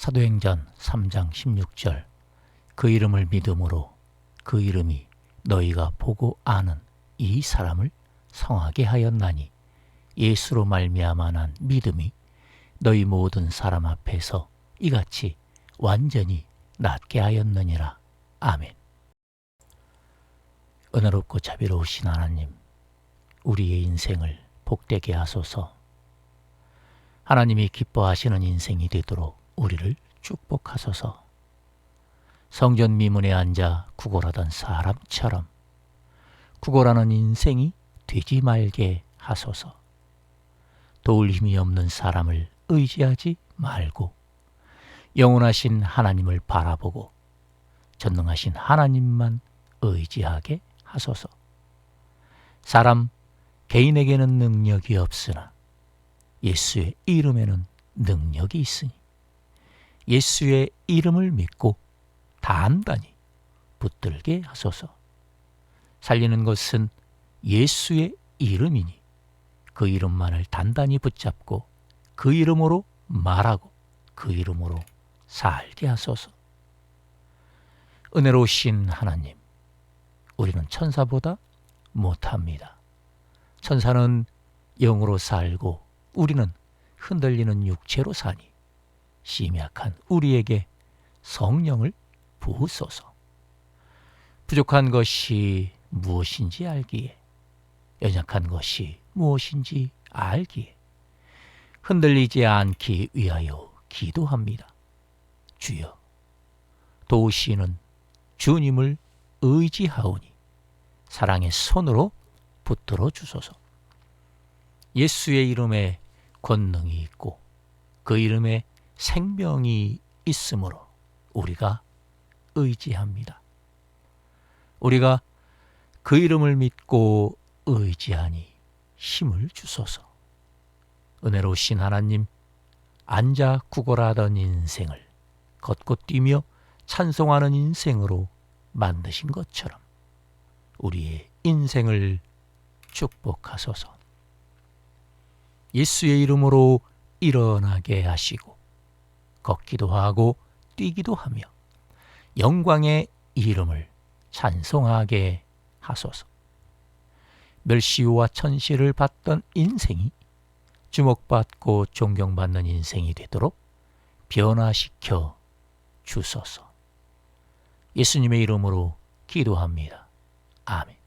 사도행전 3장 16절 그 이름을 믿음으로 그 이름이 너희가 보고 아는 이 사람을 성하게 하였나니 예수로 말미암아 난 믿음이 너희 모든 사람 앞에서 이같이 완전히 낫게 하였느니라. 아멘. 은혜롭고 자비로우신 하나님, 우리의 인생을 복되게 하소서. 하나님이 기뻐하시는 인생이 되도록 우리를 축복하소서. 성전 미문에 앉아 구걸하던 사람처럼 구걸하는 인생이 되지 말게 하소서. 도울 힘이 없는 사람을 의지하지 말고 영원하신 하나님을 바라보고 전능하신 하나님만 의지하게 하소서. 사람 개인에게는 능력이 없으나 예수의 이름에는 능력이 있으니 예수의 이름을 믿고 단단히 붙들게 하소서. 살리는 것은 예수의 이름이니 그 이름만을 단단히 붙잡고 그 이름으로 말하고 그 이름으로 살게 하소서. 은혜로우신 하나님, 우리는 천사보다 못합니다. 천사는 영으로 살고 우리는 흔들리는 육체로 사니 심약한 우리에게 성령을 부으소서. 부족한 것이 무엇인지 알기에 연약한 것이 무엇인지 알기에 흔들리지 않기 위하여 기도합니다. 주여, 도우시는 주님을 의지하오니 사랑의 손으로 붙들어 주소서. 예수의 이름에 권능이 있고 그 이름에 생명이 있으므로 우리가 의지합니다. 우리가 그 이름을 믿고 의지하니 힘을 주소서. 은혜로우신 하나님, 앉아 구걸하던 인생을 걷고 뛰며 찬송하는 인생으로 만드신 것처럼 우리의 인생을 축복하소서. 예수의 이름으로 일어나게 하시고 걷기도 하고 뛰기도 하며 영광의 이름을 찬송하게 하소서. 멸시와 천시를 받던 인생이 주목받고 존경받는 인생이 되도록 변화시켜 주소서. 예수님의 이름으로 기도합니다. 아멘.